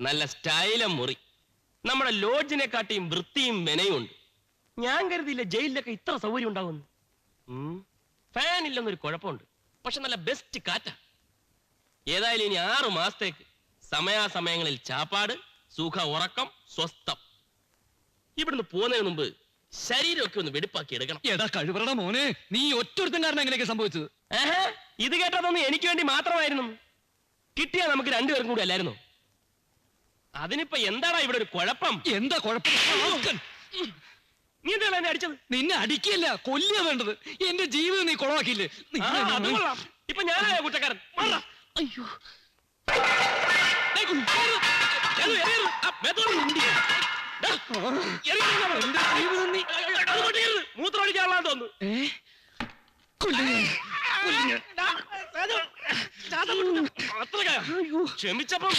നല്ല സ്റ്റൈലും മുറി. നമ്മുടെ ലോഡ്ജിനെ കാട്ടിയും വൃത്തിയും മെനയും ഉണ്ട്. ഞാൻ കരുതിയില്ല ജയിലിലൊക്കെ ഇത്ര സൗകര്യം ഉണ്ടാവുന്നു ഫാൻ ഇല്ലെന്നൊരു കുഴപ്പമുണ്ട്. പക്ഷെ നല്ല ബെസ്റ്റ് കാറ്റ. ഏതായാലും ഇനി ആറു മാസത്തേക്ക് സമയാസമയങ്ങളിൽ ചാപ്പാട് സുഖ ഉറക്കം സ്വസ്ഥം. ഇവിടുന്ന് പോകുന്നതിന് മുമ്പ് ശരീരമൊക്കെ ഒന്ന് വെടിപ്പാക്കി എടുക്കണം. എടാ കഴിവറട മോനെ നീ ഒറ്റൊരുത്തൻ കാരണം എങ്ങനെയൊക്കെ സംഭവിച്ചത്? ഏഹ്? ഇത് കേട്ടതൊന്നും എനിക്ക് വേണ്ടി മാത്രമായിരുന്നു. കിട്ടിയാ നമുക്ക് രണ്ടുപേർക്കും കൂടി അല്ലായിരുന്നു? അതിനിപ്പോ എന്താടാ ഇവിടെ ഒരു കുഴപ്പം എന്താ കുഴപ്പം നീ എന്താണ് എന്നെ അടിച്ചത് നിന്നെ അടിക്കില്ല കൊല്ലിയ വേണ്ടത് എന്റെ ജീവിതം നീ കൊളവാക്കിയില്ലേ ആ, നിന്നെ അത് ഞാൻ- കൊള്ളാം. ഇപ്പൊ ഞാനായ കുറ്റക്കാരൻ മാറാ. അയ്യോ ഡേയ്, എറിയരുത്. എറിയരുത്, എറിയരുത്. ആ, മേത്തോട്ട് മുണ്ടി. ഡാ. എന്റെ ജീവിതം നീ. മൂത്രം അടിക്കാനുള്ള തോന്നുന്നു ഏ കൊല്ലുക അയ്യോ. ക്ഷമിച്ചപ്പം.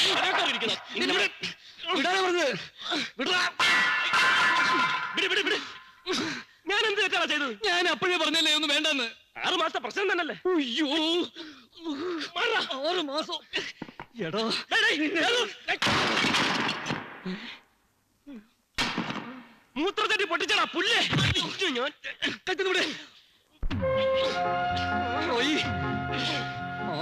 ഞാൻ എന്ത് തെറ്റാണ് ചെയ്തത്? ഞാൻ അപ്പോഴേ പറഞ്ഞല്ലേ ഒന്നും വേണ്ടെന്ന്. ആറ് മാസത്തെ പ്രശ്നം തന്നല്ലേ അയ്യോ. ആറു മാസം. എടാ. മൂത്രത്തട്ടി പൊട്ടിച്ചടാ പുല്ലേ. ഞാൻ കത്തുന്നു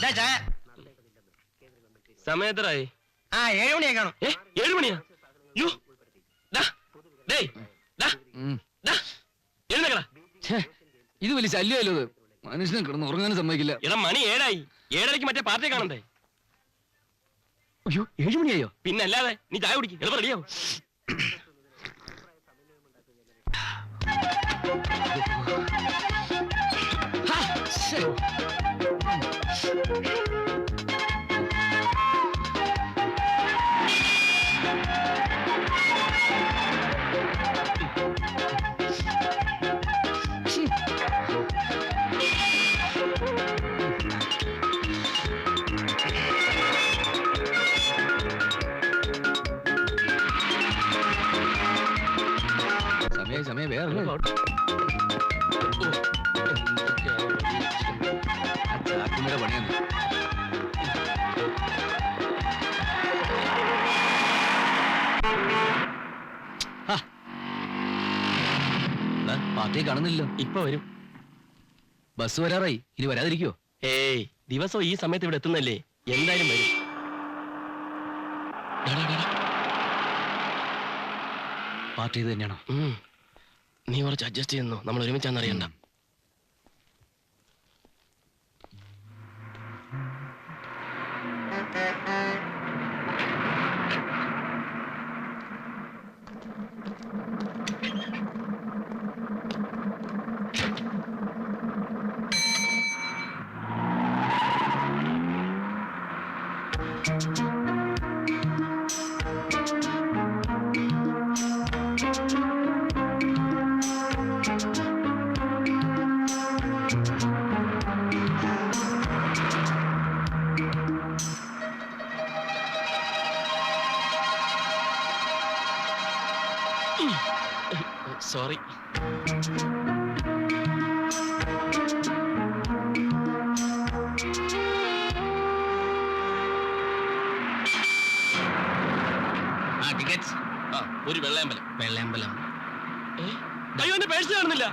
ചായ. ആ ഏഴ് മണിയായി കാണും. ഏ ഏഴു മണിയാ? യോ ഇത് വലിയ ശല്യമല്ലോ ഇത്. മനുഷ്യനെ കിടന്ന് ഉറങ്ങാനും സമ്മതിക്കില്ല. എടാ മണി ഏഴായി. ഏഴരയ്ക്ക് മറ്റേ പാർട്ടി കാണണ്ടേ? അയ്യോ ഏഴു മണിയായോ? പിന്നെ അല്ലാതെ നീ ചായ കുടിക്കും. എളുപ്പം റെഡിയാവും. ഹാ, ശ്ശേ. സമയം സമയം വേറെ കാണുന്നില്ലല്ലോ. ഇപ്പൊ വരും. ബസ് വരാറായി. ഇനി വരാതിരിക്കോ ഏയ് ദിവസം ഈ സമയത്ത് ഇവിടെ എത്തുന്നല്ലേ? എന്തായാലും വരും. പാർട്ടി ഇത് തന്നെയാണോ? നീ കുറച്ച് അഡ്ജസ്റ്റ് ചെയ്യുന്നു? നമ്മൾ ഒരുമിച്ചാണെന്ന് അറിയണ്ട. സോറി. ആ ടിക്കറ്റ്. ആ ഒരു വെള്ളയമ്പലം. വെള്ളയമ്പലം. ഏ? അയ്യോ എന്റെ പേഴ്സ് കാണുന്നില്ല.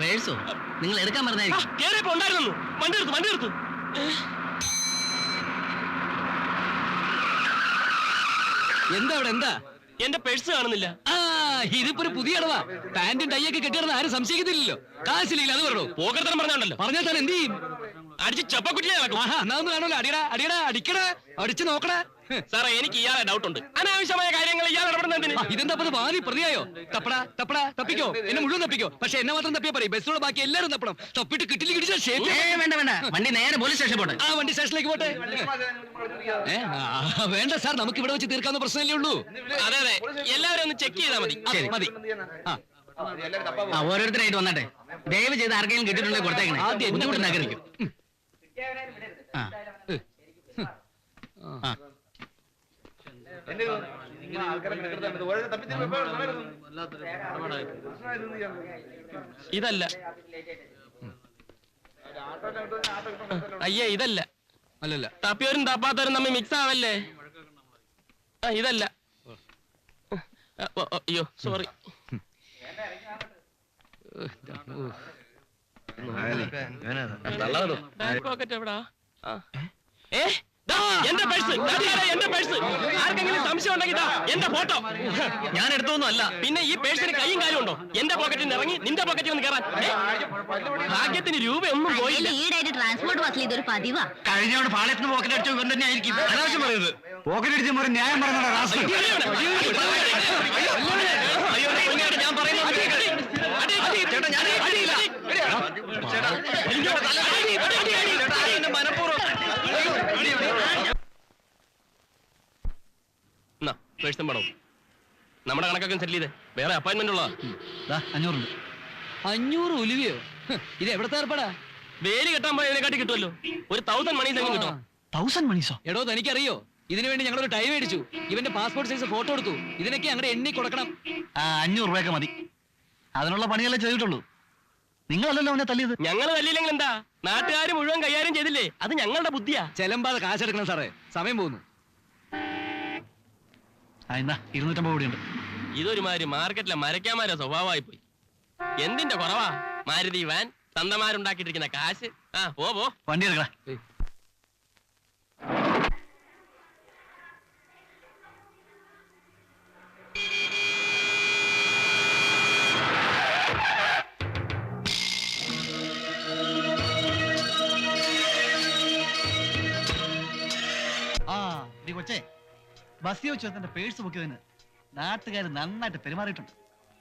പേഴ്സോ? നിങ്ങൾ എടുക്കാൻ ആ, പറഞ്ഞായിരിക്കും കേറിയപ്പോ ഉണ്ടായിരുന്നു വണ്ടി എടുത്തു വണ്ടി എടുത്തു. എന്താ അവിടെ എന്താ? എന്റെ പേഴ്സ് കാണുന്നില്ല. ആ ഇതിപ്പോ ഒരു പുതിയ അടവാ. പാന്റും ടൈയൊക്കെ കെട്ടിയിടുന്ന ആരും സംശയിക്കത്തില്ലല്ലോ. കാശില്ല അത് പറഞ്ഞു പോകർത്തനം പറഞ്ഞോണ്ടല്ലോ. പറഞ്ഞാൽ താൻ എന്ത് ചെയ്യും? അടിച്ച് ചപ്പക്കുറ്റിയെ നടക്കും. ആഹാ എന്നാ ഒന്ന് കാണുമല്ലോ അടിയടാ അടിയടാ അടിക്കടാ അടിച്ചു നോക്കടാ. സാറേ എനിക്ക് ഇയാളെ ഡൗട്ട് ഉണ്ട് അനാവശ്യമായ കാര്യങ്ങൾ ഇയാൾ ഇടപെടുന്നതിന് ഇതെന്താ ഇത് വാരി പ്രതിയായോ? തപ്പടാ തപ്പടാ തപ്പിക്കോ. എന്നെ മുഴുവൻ തപ്പിക്കോ. പക്ഷെ എന്നെ മാത്രം തപ്പിയാ പറയും ബസ്സിലുള്ള ബാക്കി എല്ലാരും തപ്പണം. തപ്പിട്ട് കിട്ടില്ല കിട്ടിച്ച ശേഷം ഏയ് വേണ്ട വേണ്ട. വണ്ടി നേരെ പോലീസ് സ്റ്റേഷൻ പോട്ടെ. ആ വണ്ടി സ്റ്റേഷനിലേക്ക് പോട്ടെ. വേണ്ട സാർ. നമുക്ക് ഇവിടെ വെച്ച് തീർക്കാവുന്ന പ്രശ്നമല്ലേ ഉള്ളൂ. അതെ അതെ. എല്ലാവരും ഒന്ന് ചെക്ക് ചെയ്താൽ മതി. ആ, മതി. ആ. ഓരോരുത്തരായിട്ട് വന്നട്ടെ. ദയവ് ചെയ്ത് ആർക്കെങ്കിലും കിട്ടിയിട്ടുണ്ടെങ്കിൽ കൊടുത്തേക്കണേ. ആദ്യം എന്നെ ബുദ്ധിമുട്ട് കൊടുത്താൽ ഉണ്ടാക്കരുത്. ആ ആ ഇതല്ല. അയ്യേ ഇതല്ല. അല്ലല്ല. തപ്പിയവരും തപ്പാത്തവരും തമ്മിൽ മിക്സ് ആവല്ലേ ആ ഇതല്ല. അയ്യോ സോറി പോക്കറ്റ് എവിടാ. ഏ? എന്റെ പേഴ്സ് എന്റെ പേഴ്സ് ആർക്കെങ്കിലും സംശയം ഉണ്ടെങ്കിൽ എന്റെ ഫോട്ടോ ഞാൻ എടുത്തൊന്നും അല്ല പിന്നെ ഈ പേഴ്സിന് കൈയും കാര്യം ഉണ്ടോ എന്റെ പോക്കറ്റിൽ നിന്ന് ഇറങ്ങി നിന്റെ പോക്കറ്റിൽ ഒന്ന് കയറാൻ? ഭാഗ്യത്തിന് രൂപയൊന്നും പോയില്ല ഈടായിട്ട് ട്രാൻസ്പോർട്ട് ബസ്സിൽ ഇതൊരു പതിവാ കഴിഞ്ഞോണ്ട് പാളയത്തിന് പോക്കറ്റ് അടിച്ചു ഇവൻ തന്നെ ആയിരിക്കും അനാവശ്യം പറയുന്നത് പോക്കറ്റ് അടിച്ച് മുറി ന്യായം പറയുന്ന അയ്യോ, ഞാൻ പറയുന്നത് ചേട്ടാ, ഞാൻ അടിയില്ല. ചേട്ടാ, അയ്യോ, അടി, അടി, അടി, അടി. ചേട്ടാ, എന്നെ മനഃപൂർവം. പേഴ്സും പണവും നമ്മുടെ കണക്കൊക്കെ സെറ്റിൽ ചെയ്തേ. വേറെ അപ്പോയിന്റ്മെന്റ് ഉള്ളതാ. അഞ്ഞൂറുണ്ട്. അഞ്ഞൂറ് ഉലുവിയോ? ഇത് എവിടത്തെ ഏർപ്പാടാ? വേലി കെട്ടാൻ പോയതിനെക്കാട്ടി കിട്ടുമല്ലോ. ഒരു തൗസൻഡ് മണി കിട്ടും തൗസൻഡ് മണിസോ എടോ തനിക്കറിയോ? ഇതിനു വേണ്ടി ഞങ്ങളൊരു ടൈം മേടിച്ചു. ഇവന്റെ പാസ്പോർട്ട് സൈസ് ഫോട്ടോ എടുത്തു. ഇതിനൊക്കെ ഞങ്ങളുടെ എണ്ണി കൊടുക്കണം. അഞ്ഞൂറ് രൂപയൊക്കെ മതി. അതിനുള്ള പണിയല്ലേ ചെയ്തിട്ടുള്ളൂ. നിങ്ങളല്ലല്ലോ അവനെ തല്ലിയത്. ഞങ്ങൾ തല്ലിയില്ലെങ്കിൽ എന്താ? നാട്ടുകാർ മുഴുവൻ കൈകാര്യം ചെയ്തില്ലേ? അത് ഞങ്ങളുടെ ബുദ്ധിയാ. ചെലമ്പാതെ കാശെടുക്കണം സാറേ. സമയം പോകുന്നു. എന്നാ ഇരുന്നൂറ്റമ്പത് കോടിയുണ്ട്. ഇതൊരുമാതിരി മാർക്കറ്റിലെ മരക്കാമാരെ സ്വഭാവമായി പോയി. എന്തിന്റെ കുറവാ? മാരുതി വാൻ തന്തമാരുണ്ടാക്കിയിട്ടിരിക്കുന്ന കാശ്. ആ പോ പോ. വണ്ടി എടുക്കടാ. ബസ്സിൽ വെച്ച് തന്റെ പേഴ്സ് പൊക്കിയതിന് നാട്ടുകാർ നന്നായിട്ട് പെരുമാറിയിട്ടുണ്ട്.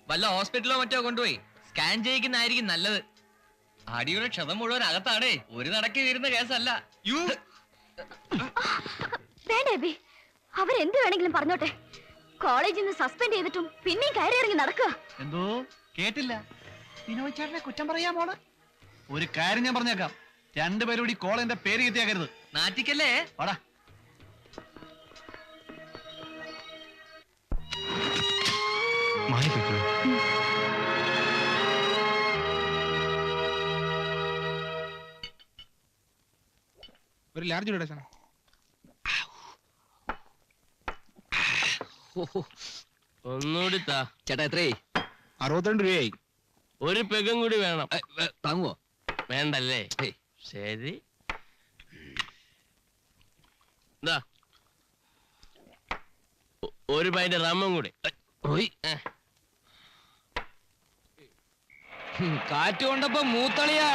വല്ല ഹോസ്പിറ്റലോ മറ്റോ കൊണ്ടുപോയി. സ്കാൻ ചെയ്യിക്കുന്നതായിരിക്കും നല്ലത്. അടിയുടെ ക്ഷതം മുഴുവൻ അകത്താണേ ഒരു നടക്കി വീരുന്ന കേസല്ല. യു. വേണ്ട എബി അവരെന്ത് വേണമെങ്കിലും പറഞ്ഞോട്ടെ. കോളേജിൽ നിന്ന് സസ്പെൻഡ് ചെയ്തിട്ടും പിന്നെയും കയറി ഇറങ്ങി നടക്കുക. എന്തോ? കേട്ടില്ല. വിനോദ് ചേട്ടനെ കുറ്റം പറയാമോൾ ഒരു കാര്യം ഞാൻ പറഞ്ഞേക്കാം. രണ്ടുപേരും കൂടി കോളേജിന്റെ പേര് കീർത്തിയാക്കരുത് നാറ്റിക്കല്ലേ? വാടാ. ഒരു ലാർജ് ഇടേച്ചാ ഒന്നുകൂടി താ. ചേട്ടാ എത്രേ അറുപത്തിരണ്ട് രൂപയായി. ഒരു പെഗും കൂടി വേണം. ഏ, ഏ, താങ്ങുവോ? വേണ്ടല്ലേ. ശരി. ദാ. ഒ- ഒരു പൈന്റെ റമ്മും കൂടി. ഓയ് ഏ. ഹും, കാറ്റ് കൊണ്ടപ്പോ മൂത്തളിയാ.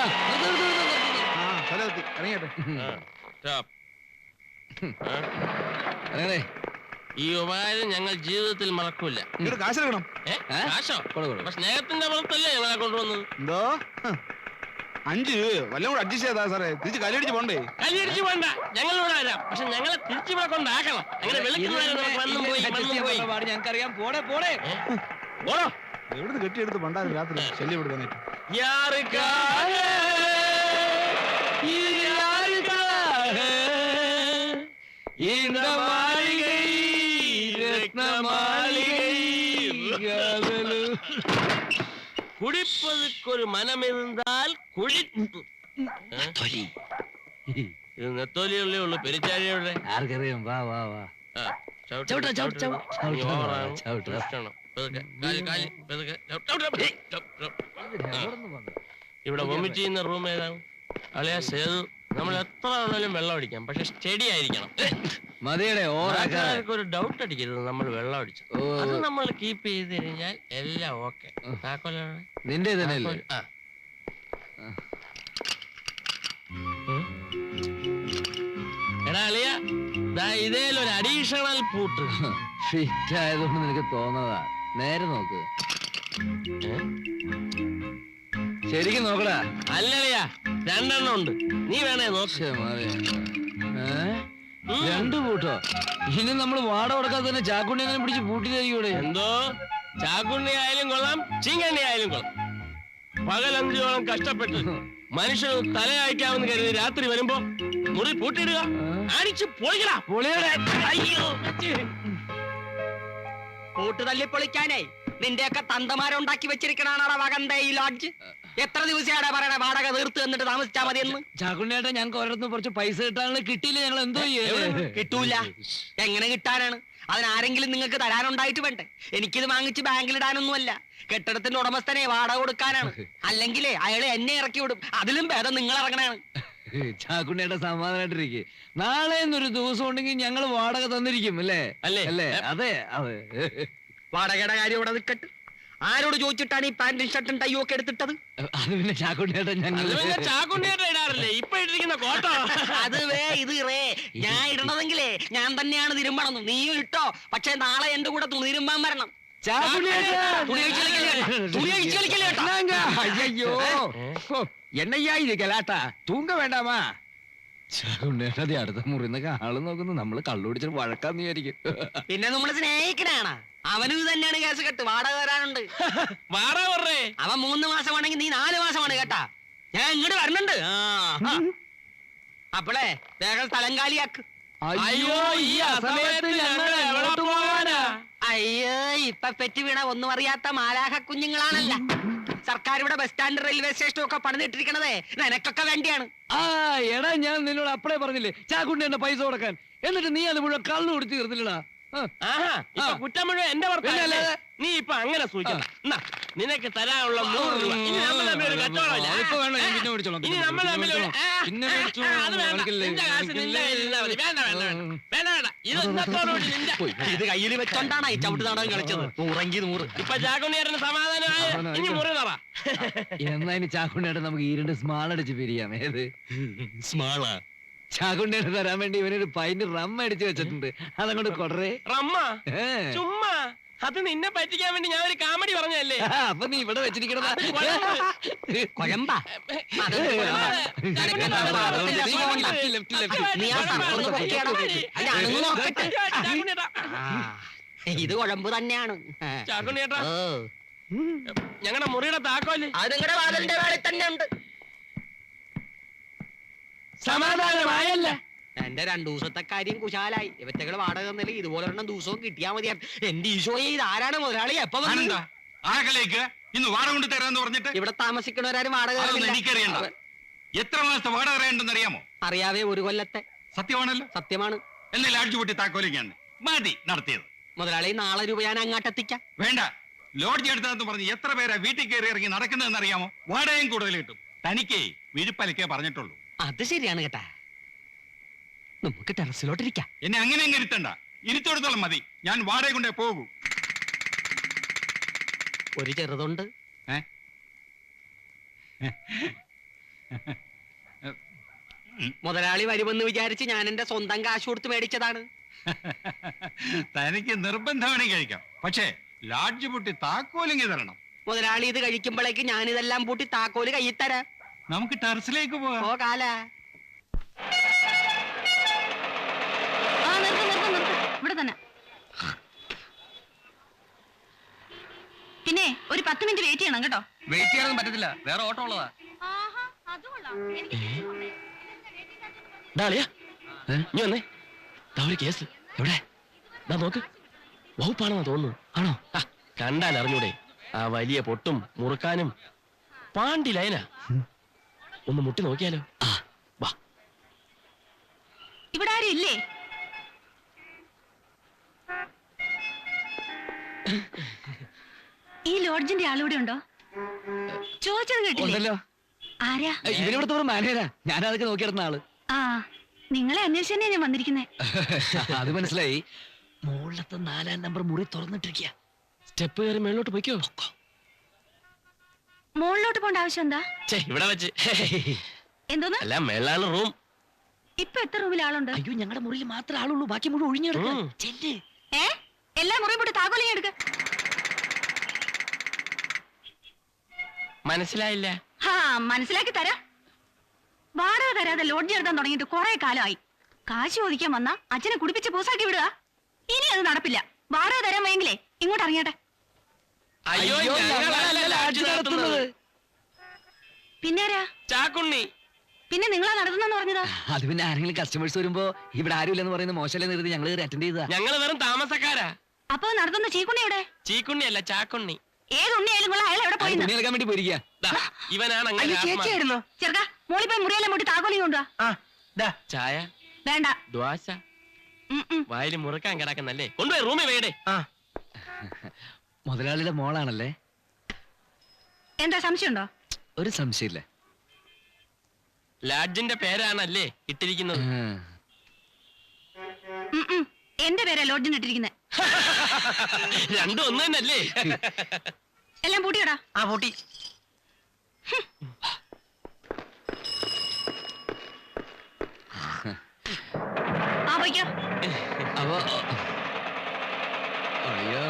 ഈ ഉപകാരം ഞങ്ങൾ ജീവിതത്തിൽ മറക്കൂല. കാശ് സ്നേഹത്തിന്റെ പുറത്തല്ലേ ഞങ്ങളെ കൊണ്ടുവന്നത്? എന്തോ. അഞ്ച് വല്ലതും കൂടെ അഡ്ജസ്റ്റ് ചെയ്താ സാറേ. തിരിച്ച് കല്ലടിച്ച് പോണ്ടേ? കല്ലടിച്ച് പോണ്ട. ഞങ്ങൾ ഇവിടെ വരാം. പക്ഷെ ഞങ്ങളെ തിരിച്ചു ഇവിടെ കൊണ്ടാക്കണം അങ്ങനെ പോയി ഞങ്ങൾക്കറിയാം. പോടെ പോടെ. ഓടോ എവിടുന്ന് കെട്ടിയെടുത്ത് പണ്ടാരും രാത്രി ശല്യം ഇവിടുത്തെ யாருக்காக இது யாருக்காக இந்த மாளிகை ரத்ன மாளிகை குடிப்பதற்கு ஒரு மனம் இருந்தால் குடிப்பு ഇത് നെത്തോലിയുള്ളേ ഉള്ളു പെരിച്ചാഴിയുടെ ആർക്കറിയാം വാ വാ വാ ആ, ചവിട്ട്, ചവിട്ട്, ചവിട്ട്, ചവിട്ട്. ഇവിടെ വൊമിറ്റ് ചെയ്യുന്ന റൂം ഏതാണ്? അളിയ സേതു നമ്മൾ എത്ര ആണെങ്കിലും വെള്ളം അടിക്കാം. പക്ഷെ സ്റ്റഡി ആയിരിക്കണം. മതിയുടെ ഒരു ഡൗട്ട് അടിക്കരുത് നമ്മൾ വെള്ളം അടിച്ചു. അത് നമ്മൾ കീപ്പ് ചെയ്ത് കഴിഞ്ഞാൽ എല്ലാം ഓക്കെ താക്കോലാണ് നിന്റെ ആ. എടാ അളിയ ഇതേലൊരു അഡീഷണൽ പൂട്ട്. ഫിറ്റ് ആയതുകൊണ്ട് നിനക്ക് തോന്നതാ. നേരെ നോക്ക്? ശരിക്കും നോക്കടാ. അല്ലളിയ രണ്ടെണ്ണം ഉണ്ട്. നീ വേണേ നോക്ക്. രണ്ടു പൂട്ടോ ഇനി നമ്മൾ വാട കൊടുക്കാതെ തന്നെ ചാക്കുണ്ണി അങ്ങനെ പിടിച്ച് പൂട്ടി തരികൂടെ എന്തോ? ചാക്കുണ്ണി ആയാലും കൊള്ളാം ചീങ്കണ്ണി ആയാലും കൊള്ളാം. പകലഞ്ചോളം കഷ്ടപ്പെട്ട് മനുഷ്യന് തലയയക്കാമെന്ന് കരുതി രാത്രി വരുമ്പോ മുറി പൂട്ടിയിടുക. അടിച്ചു പൊളിക്കടാ. പൊളിയുടെ. അയ്യോ കൂട്ട് തല്ലിപ്പൊളിക്കാനേ നിന്റെയൊക്കെ തന്തമാരുണ്ടാക്കി വെച്ചിരിക്കണാണോ വകന്ത ഈ ലോഡ്ജ് എത്ര ദിവസമാണ് പറയണ വാടക തീർത്ത് എന്നിട്ട് താമസിച്ചാ മതി എന്ന്? ചാക്കുണ്ണിയേട്ടാ ഞങ്ങൾക്ക് ഓരോരുത്തർ കുറച്ച് പൈസ കിട്ടാനുള്ള കിട്ടിയില്ല? ഞങ്ങൾ എന്തോ കിട്ടൂല. എങ്ങനെ കിട്ടാനാണ്? അതിനാരെങ്കിലും നിങ്ങൾക്ക് തരാനുണ്ടായിട്ട് വേണ്ടേ? എനിക്കിത് വാങ്ങിച്ച് ബാങ്കിലിടാനൊന്നുമല്ല. കെട്ടിടത്തിന്റെ ഉടമസ്ഥനെ വാടക കൊടുക്കാനാണ്. അല്ലെങ്കിലേ അയാളെ എന്നെ ഇറക്കി വിടും. അതിലും ഭേദം നിങ്ങൾ ഇറങ്ങണാണ് ചാക്കുണ്ണിയുടെ സമാധാനായിട്ടിരിക്കെ. നാളെ എന്നൊരു ദിവസം ഉണ്ടെങ്കിൽ ഞങ്ങൾ വാടക തന്നിരിക്കും അല്ലേ? അല്ലേ? അല്ലേ? അതെ അതെ. വാടകയുടെ കാര്യം ഇവിടെ നിൽക്കട്ട് ആരോട് ചോദിച്ചിട്ടാണ് ഈ പാന്റും ഷർട്ടും ടൈയും ഒക്കെ എടുത്തിട്ടത് അത് പിന്നെ ചാക്കുണ്ണിയേട്ടാ ഞങ്ങൾ അത് പിന്നെ ചാക്കുണ്ണിയായിട്ട് ഇടാറില്ലേ ഇപ്പൊ ഇട്ടിരിക്കുന്ന കോട്ടോ അത് വേ ഇത് റേ ഞാൻ ഇടണതെങ്കിലേ ഞാൻ തന്നെയാണ് തിരുമ്പണം നീയും ഇട്ടോ പക്ഷെ നാളെ എന്റെ കൂടെ തുണി തിരുമ്പാൻ വരണം ചാക്കുണ്ണിയേട്ടാ തുണി അഴിച്ച് കളിക്കല്ലേ കേട്ടോ? തുണി അഴിച്ച് കളിക്കല്ലേ കേട്ടോ? ஐயோ என்னையா இது கலாட்டா தூங்க வேண்டாமா ചാക്കുണ്ണിയേട്ടാ അടുത്ത മുറിന്നൊക്കെ ആള് നോക്കുന്നു നമ്മള് കള്ളുപിടിച്ചിട്ട് വഴക്കാന്ന് വിചാരിക്കും പിന്നെ നമ്മൾ സ്നേഹിക്കണാണ് അവനും ഇത് തന്നെയാണ് കേസ് കെട്ട്. വാടക വരാനുണ്ട്. വാടക പറഞ്ഞേ? അവൻ മൂന്ന് മാസം മാസമാണെങ്കിൽ നീ നാല് മാസമാണ് കേട്ടാ. ഞാൻ ഇങ്ങോട്ട് വരണുണ്ട്. അപ്പളേ വേഗം സ്ഥലം കാലിയാക്ക്. അയ്യോ ഈ അയ്യോ ഇപ്പൊ പെറ്റി വീണ ഒന്നും അറിയാത്ത മാലാഹ കുഞ്ഞുങ്ങളാണല്ല. സർക്കാർ ഇവിടെ ബസ് സ്റ്റാൻഡ് റെയിൽവേ സ്റ്റേഷനും ഒക്കെ പണിതിട്ടിരിക്കണതേ. നിനക്കൊക്കെ വേണ്ടിയാണ്. ആ എടാ ഞാൻ നിന്നോട് അപ്പളേ പറഞ്ഞില്ലേ ചാക്കുണ്ണിയുടെ പൈസ കൊടുക്കാൻ. എന്നിട്ട് നീ അത് മുഴുവൻ കള്ളു കൊടുത്തു ആ. കുറ്റം മുഴുവൻ എന്റെ ഭർത്താവല്ലേ? നീ ഇപ്പൊ അങ്ങനെ സൂചിക്കണം എന്നാ, നിനക്ക് തരാനുള്ള നൂറ് രൂപ. ഇനി നമ്മൾ തമ്മിൽ ഒരു കച്ചവടമില്ല ഞാൻ പിന്നെ മേടിച്ചോളാം, ഇനി പിന്നെ നമ്മൾ തമ്മിൽ ഒരു- മേടിച്ചോളാം. ആ, പിന്നെ ആ, അത് വേണ്ട. കാണിക്കില്ലേ, നിന്റെ കാശ് നിന്റെ കാണിക്കില്ലേ. കയ്യിലിരുന്നാ മതി. വേണ്ട വേണ്ട വേണ്ട. വേണ്ട വേണ്ട. ഇത് ഇന്നത്തോടുകൂടി നിന്റെ ഇത് കയ്യിൽ വെച്ചോണ്ടാണ് ഈ ചവിട്ട് നാടകം കളിച്ചത്. നൂറെങ്കിൽ നൂറ്. ഇപ്പൊ ചാക്കുണ്ണിയാരന് സമാധാനമായ. സമാധാനം ഇനി മുറി തറ. എന്നാ ഇനി ചാക്കുണ്ണിയുടെ നമുക്ക് ഈ രണ്ട് സ്മാൾ അടിച്ച് പിരിയാം. ഏത്? സ്മാളാ. ചാക്കുണ്ണിയുടെ തരാൻ വേണ്ടി ഇവനൊരു പൈന്റ് റം അടിച്ചു വെച്ചിട്ടുണ്ട് അതങ്ങോട്ട് കൊടറേ റമ്മ ഏ. ചുമ്മാ അത് നിന്നെ പറ്റിക്കാൻ വേണ്ടി ഞാൻ ഒരു കാമഡി പറഞ്ഞല്ലേ ആ, അപ്പൊ നീ ഇവിടെ വെച്ചിരിക്കണതാ കൊഴമ്പാ അത് നീ ആ സർപ്പം പൊക്കിയാടാ. അല്ല, അതൊന്ന് നോക്കട്ടെ. ആ, ഇത് കുഴമ്പ് തന്നെയാണ് ഓ ഞങ്ങളുടെ മുറിയുടെ താക്കോൽ അത് നിങ്ങളുടെ വാതിലിന്റെ വേളിൽ തന്നെ ഉണ്ട് സമാധാനമായല്ല? എന്റെ രണ്ടു ദിവസത്തെ കാര്യം കുശാലായി. ഇവറ്റകൾ വാടക തന്നില്ല ഇതുപോലെ ഒരെണ്ണം ദിവസവും കിട്ടിയാ മതിയാണ് എന്റെ ഈശോയെ ഇത് ആരാണ് മുതലാളി? എപ്പോ ആകലേക്ക് ഇന്ന് വാടക കൊണ്ട് തരാന്ന് പറഞ്ഞിട്ട്? ഇവിടെ താമസിക്കണവരാരും വാടക അതൊന്നും. എനിക്കറിയണ്ട. എത്ര മാസത്തെ വാടക അറിയണ്ടെന്ന് അറിയാമോ? അറിയാവേ ഒരു കൊല്ലത്തെ. സത്യമാണല്ലോ? സത്യമാണ്. എന്നെ അടിച്ചു പൊട്ടി താക്കോലിക്കാണ് മതി നടത്തിയത്. മുതലാളി നാളെ രൂപ ഞാൻ അങ്ങോട്ട് എത്തിക്കാം വേണ്ട. ലോഡ്ജ് എടുത്തതെന്ന് പറഞ്ഞ് എത്ര പേരാ വീട്ടിൽ കയറി ഇറങ്ങി നടക്കുന്നതെന്ന് അറിയാമോ? വാടകയും കൂടുതൽ കിട്ടും. തനിക്കേ വിഴുപ്പലക്കേ പറഞ്ഞിട്ടുള്ളൂ. അത് ശരിയാണ് കേട്ടാ. നമുക്ക് ടെറസിലോട്ടിരിക്കാം. എന്നെ അങ്ങനെ അങ്ങ് ഇരുത്തണ്ട. ഇരുത്തോടത്തോളം മതി. ഞാൻ വാടക കൊണ്ടേ പോകൂ. ഒരു ചെറുതുണ്ട്. ഏ? മുതലാളി വരുമെന്ന് വിചാരിച്ച് ഞാൻ എന്റെ സ്വന്തം കാശ് കൊടുത്ത് മേടിച്ചതാണ്. തനിക്ക് നിർബന്ധമാണ് കഴിക്കാം. പക്ഷേ ലാഡ്ജ് പൊട്ടി താക്കോലിങ്ങി തരണം. മുതലാളി ഇത് കഴിക്കുമ്പോഴേക്ക് ഞാൻ ഇതെല്ലാം പൂട്ടി താക്കോൽ കയ്യിൽ തരാം. നമുക്ക് ടെറസിലേക്ക് പോകാം. ഓ കാല. ആ നിർത്ത് നിർത്ത് നിർത്ത്. ഇവിടെ തന്നെ. പിന്നെ ഒരു പത്ത് മിനിറ്റ് വെയിറ്റ് ചെയ്യണം കേട്ടോ. വെയിറ്റ് ചെയ്യാനൊന്നും പറ്റത്തില്ല. വേറെ ഓട്ടോ ഉള്ളതാ. ഡാളിയാ നീ വന്നേ. ദാ ഒരു കേസ്. എവിടെ? ദാ നോക്ക്. വകുപ്പാണെന്നാ തോന്നുന്നു. ആണോ? കണ്ടാൽ അറിഞ്ഞൂടെ ആ വലിയ പൊട്ടും മുറുക്കാനും. പാണ്ടി ലൈനാ. ഒന്ന് മുട്ടി നോക്കിയാലോ? ആ വാ. ഇവിടെ ആരും ഇല്ലേ? ഈ ലോഡ്ജിന്റെ ആളിവിടെ ഉണ്ടോ? ചോദിച്ചത് കേട്ടില്ലേ? ഉണ്ടല്ലോ. ആരാ? ഇവരിവിടുത്തെ ഒരു മാനേജരാ. ഞാൻ അതൊക്കെ നോക്കിയിരുന്ന ആൾ. ആ നിങ്ങളെ അന്വേഷിച്ചു തന്നെയാ ഞാൻ വന്നിരിക്കുന്നേ. അത് മനസ്സിലായി. മുകളിലത്തെ നാലാം നമ്പർ മുറി തുറന്നിട്ടിരിക്കുക സ്റ്റെപ്പ് കയറി മേളിലോട്ട് പോയിക്കോ. മുകളിലോട്ട് പോണ്ട ആവശ്യം എന്താ? ഛേ ഇവിടെ വെച്ച്. എന്തോന്ന്? അല്ല മേളാണ് റൂം. ഇപ്പൊ എത്ര റൂമിൽ ആളുണ്ട്? അയ്യോ ഞങ്ങളുടെ മുറിയിൽ മാത്രം ആളുള്ളൂ. ബാക്കി മുഴുവൻ ഒഴിഞ്ഞു ഉം. ചെല്ല്. ഏ? എല്ലാ മുറിയും പോട്ട് താക്കോലിങ് എടുക്ക. മനസ്സിലായില്ല? ഹാ മനസ്സിലാക്കി തരാ. വാടക തരാതെ ലോഡ്ജ് എടുത്താൻ തുടങ്ങിയിട്ട് കുറെ കാലമായി. കാശ് ചോദിക്കാൻ വന്ന അച്ഛനെ കുടിപ്പിച്ച് പൂസാക്കി വിടുക. ഇനി അത് നടപ്പില്ല. വാടക തരാൻ വയ്യെങ്കിലേ ഇങ്ങോട്ട് ഇറങ്ങിയട്ടെ. അയ്യോ ഞങ്ങളല്ല ലാഡ്ജ് നടത്തുന്നത്. പിന്നാരാ? ചാക്കുണ്ണി. പിന്നെ നിങ്ങളാ നടത്തുന്നെന്ന് പറഞ്ഞതാ? അത് പിന്നെ ആരെങ്കിലും കസ്റ്റമേഴ്സ് വരുമ്പോ ഇവിടെ ആരുമില്ലെന്ന് പറയുന്ന മോശമല്ലേ നിർത്തി ഞങ്ങൾ അറ്റൻഡ് ചെയ്താ ഞങ്ങൾ വെറും താമസക്കാരാ. അപ്പൊ നടത്തുന്ന ചീക്കുണ്ണി എവിടെ? ചീക്കുണ്ണി അല്ല ചാക്കുണ്ണി. ഏത് ഉണ്ണിയായാലും കൊള്ളാം. അയാൾ എവിടെ അത് പോയിന്ന്? തുണി എടുക്കാൻ വേണ്ടി പോയിരിക്കുക ദാ, ഇവനാണ് അങ്ങനെ ആത്മാ- ചേച്ചിയായിരുന്നോ? ചെറുക്ക മോളി പോയി മുറിയെല്ലാം മുട്ടി താക്കോലിങ് കൊണ്ടുവാ. ആ ദാ. ചായ? വേണ്ട. ദ്വാശ ഉം, ഉം. വായിൽ മുറുക്കാൻ കിടക്കുന്നല്ലേ? കൊണ്ടുപോയി റൂമിൽ വേടേ മുതലാളിയുടെ മോളാണല്ലേ? എന്താ സംശയമുണ്ടോ? ഒരു സംശയമില്ല. ലാഡ്ജിന്റെ പേരാണല്ലേ ഇട്ടിരിക്കുന്നത്. ആ. ഉം, ഉം. എന്റെ പേരാ ലോഡ്ജിന് ഇട്ടിരിക്കുന്നത് രണ്ടും ഒന്ന് തന്നെയല്ലേ? എല്ലാം പൂട്ടിയടാ? ആ പൂട്ടി. ആ പോയിക്കോ. അപ്പൊ അയ്യോ.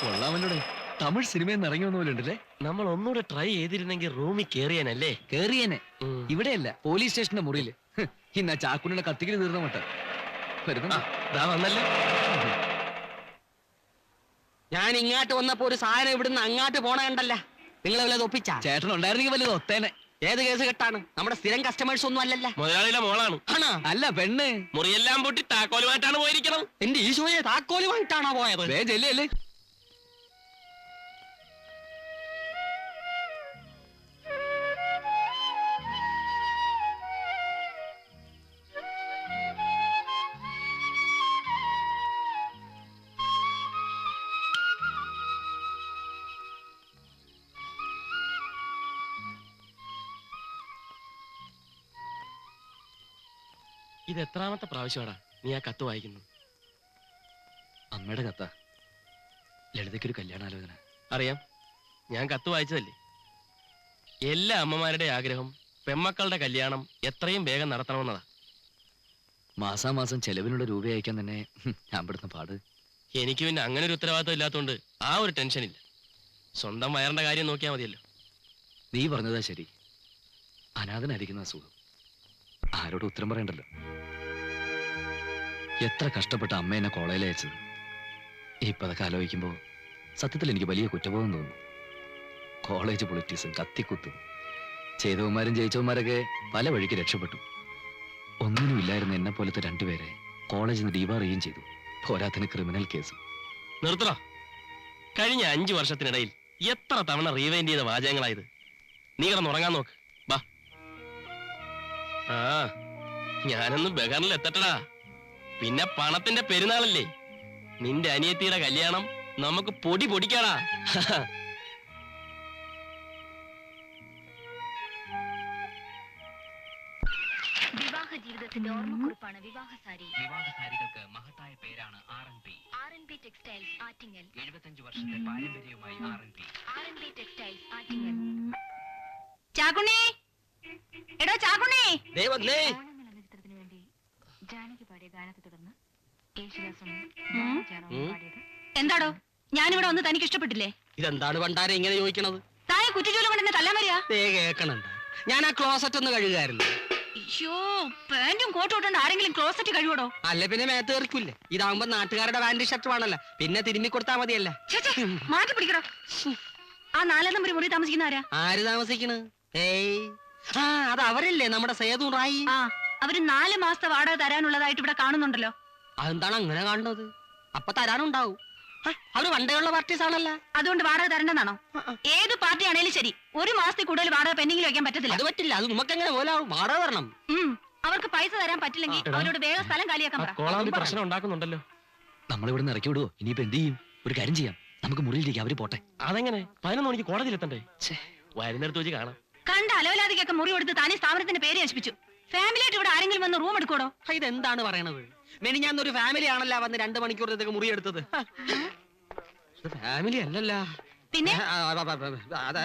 കൊള്ളാമല്ലോടെ തമിഴ് സിനിമയിൽ നിന്ന് ഇറങ്ങി വന്ന പോലെ ഉണ്ടല്ലേ? നമ്മൾ ഒന്നുകൂടെ ട്രൈ ചെയ്തിരുന്നെങ്കിൽ റൂമിൽ കേറിയാനല്ലേ? കേറിയനെ. ഉം. ഇവിടെയല്ല പോലീസ് സ്റ്റേഷന്റെ മുറിയിൽ ഹ്, ഇന്ന് ആ ചാക്കുണ്ണിയുടെ കത്തിക്കൽ തീർന്ന മട്ട. വരുന്നു ആ, ദാ വന്നല്ലോ. ഞാൻ ഇങ്ങോട്ട് വന്നപ്പോ ഒരു സാധനം ഇവിടുന്ന് അങ്ങോട്ട് പോണ കണ്ടല്ല. നിങ്ങൾ വല്ലത് ഒപ്പിച്ച? ചേട്ടൻ ഉണ്ടായിരുന്നെങ്കിൽ വലുത് ഒത്തേനെ. ഏത് കേസ് കെട്ടാണ്? നമ്മുടെ സ്ഥിരം കസ്റ്റമേഴ്സ് ഒന്നും അല്ലല്ല. മുതലാളിയുടെ മോളാണ്. ആണോ? അല്ല പെണ്ണ്. മുറിയെല്ലാം പൊട്ടി താക്കോലുമായിട്ടാണ് പോയിരിക്കണം എന്റെ ഈശോയെ താക്കോലുമായിട്ടാണോ പോയത്? വേ ചെല്ലേ ഇത് എത്രാമത്തെ പ്രാവശ്യമാടാ നീ ആ കത്ത് വായിക്കുന്നു? അമ്മയുടെ കത്ത. ലളിതയ്ക്കൊരു കല്യാണാലോചന. അറിയാം. ഞാൻ കത്ത് വായിച്ചതല്ലേ? എല്ലാ അമ്മമാരുടെ ആഗ്രഹം പെമ്മക്കളുടെ കല്യാണം എത്രയും വേഗം നടത്തണമെന്നതാ. മാസാമാസം ചെലവിനുള്ള രൂപ അയക്കാൻ തന്നെ ഞാൻ പെടുന്ന പാട്. എനിക്ക് പിന്നെ അങ്ങനെ ഒരു ഉത്തരവാദിത്വം ഇല്ലാത്തതുകൊണ്ട് ആ ഒരു ടെൻഷൻ ഇല്ല. സ്വന്തം വയറിന്റെ കാര്യം നോക്കിയാൽ മതിയല്ലോ. നീ പറഞ്ഞതാ ശരി. അനാഥനായിരിക്കുന്ന സുഖം. ആരോട് ഉത്തരം പറയണ്ടല്ലോ. എത്ര കഷ്ടപ്പെട്ട അമ്മ എന്നെ കോളേജിൽ അയച്ചത്. ഇപ്പൊ അതൊക്കെ ആലോചിക്കുമ്പോ സത്യത്തിൽ എനിക്ക് വലിയ കുറ്റബോധം തോന്നുന്നു. കോളേജ് പൊളിറ്റീസും കത്തിക്കുത്തും. ചെയ്തവന്മാരും ജയിച്ചവന്മാരൊക്കെ പല വഴിക്ക് രക്ഷപ്പെട്ടു. ഒന്നിനുമില്ലായിരുന്ന എന്നെ പോലത്തെ രണ്ടുപേരെ കോളേജിൽ നിന്ന് ഡീവാറിയും ചെയ്തു. പോരാത്തിന് ക്രിമിനൽ കേസ്. നിർത്തണോ കഴിഞ്ഞ അഞ്ചു വർഷത്തിനിടയിൽ എത്ര തവണ റീവൈൻഡ് ചെയ്ത വാചകങ്ങളായത്? നീ കിടന്ന് ഉറങ്ങാൻ നോക്ക്. ബാ. ആ ഞാനൊന്ന് ബഹറിൽ എത്തട്ടടാ പിന്നെ പണത്തിന്റെ പെരുന്നാളല്ലേ? നിന്റെ അനിയത്തിയുടെ കല്യാണം നമുക്ക് പൊടി പൊടിക്കാടാ. വിവാഹ ജീവിതത്തിന്റെ ഓർമ്മക്കുറിപ്പാണ് വിവാഹ സാരി വിവാഹ സാരികൾക്ക് മഹത്തായ പേരാണ് R N P R N P textiles Attingal. എഴുപത്തഞ്ച് വർഷത്തെ പാരമ്പര്യവുമായി R N P R N P textiles Attingal. Chakkunni എടോ ചാക്കുണ്ണി ദൈവം ഓണം എന്ന വേണ്ടി ജാനകി പാടിയ ഗാനത്തെ തുടർന്ന്. എന്താടോ? ഞാനിവിടെ വന്ന് തനിക്ക് ഇഷ്ടപ്പെട്ടില്ലേ? ഇതെന്താണ് പണ്ടാരെ ഇങ്ങനെ ചോദിക്കണത്? താഴെ കുറ്റിച്ചൂലം കൊണ്ട് എന്നെ തല്ലാൻ വരിക? ദേ ഞാൻ ആ ക്ലോസറ്റ് ഒന്ന് കഴുകായിരുന്നു. അയ്യോ പാന്റും കോട്ടും ഇട്ടുകൊണ്ട് ആരെങ്കിലും ക്ലോസറ്റ് കഴിവടോ അല്ല പിന്നെ മേത്ത് തെറിക്കില്ലേ ഇതാവുമ്പോ നാട്ടുകാരുടെ പാന്റ് ഷർട്ട് വേണല്ലോ പിന്നെ തിരുമ്മി കൊടുത്താ മതിയല്ല? മാറ്റി പിടിക്കടോ. ആ നാലാം നമ്പർ മുറി താമസിക്കുന്ന ആരാ? ആര് താമസിക്കണ്? ഏയ്. ആ അത് അവരല്ലേ നമ്മുടെ സേതു റായി. ആ. അവർ നാല് മാസത്തെ വാടക തരാനുള്ളതായിട്ട് ഇവിടെ കാണുന്നുണ്ടല്ലോ. അതെന്താണ് അങ്ങനെ കാണുന്നത്? അപ്പൊ തരാനുണ്ടാവും. അവർ പണ്ടേയുള്ള പാർട്ടീസ് ആണല്ല. അതുകൊണ്ട് വാടക തരണ്ടെന്നാണോ? ഏത് പാർട്ടി ആണേലും ശരി ഒരു മാസത്തിൽ കൂടുതൽ വാടക പെൻഡിംഗിൽ വെക്കാൻ പറ്റത്തില്ല. അത് പറ്റില്ല അത് നമുക്ക് എങ്ങനെ പോലാവും? വാടക തരണം. അവർക്ക് പൈസ തരാൻ പറ്റില്ലെങ്കിൽ അവരോട് വേഗം സ്ഥലം കാലിയാക്കാൻ പ്രശ്നം ഉണ്ടാക്കുന്നുണ്ടല്ലോ. നമ്മളിവിടെ നിന്ന് ഇറക്കി വിടുവോ? ഇനിയിപ്പോ എന്ത് ചെയ്യും? ഒരു കാര്യം ചെയ്യാം. നമുക്ക് മുറിയിലേക്ക് അവർ പോട്ടെ. അതെങ്ങനെ? പതിനൊന്ന് മണിക്ക് കോടതിയിലെത്തണ്ടേ വരുന്നിടത്ത് വെച്ച് കാണാം. കണ്ട അലവലാതിക്കൊക്കെ മുറി കൊടുത്ത് താനേ സ്ഥാപനത്തിന്റെ പേര് നശിപ്പിച്ചു. ഫാമിലി ആയിട്ട് ഇവിടെ ആരെങ്കിലും വന്ന് റൂം എടുക്കോടോ ഇത് ഇതെന്താണ് പറയണത്? മെനി ഞാൻ ഒരു ഫാമിലി ആണല്ലോ വന്ന് രണ്ട് മണിക്കൂറത്തേക്ക് മുറി എടുത്തത് ഫാമിലി അല്ലല്ല. പിന്നെ? അതെ.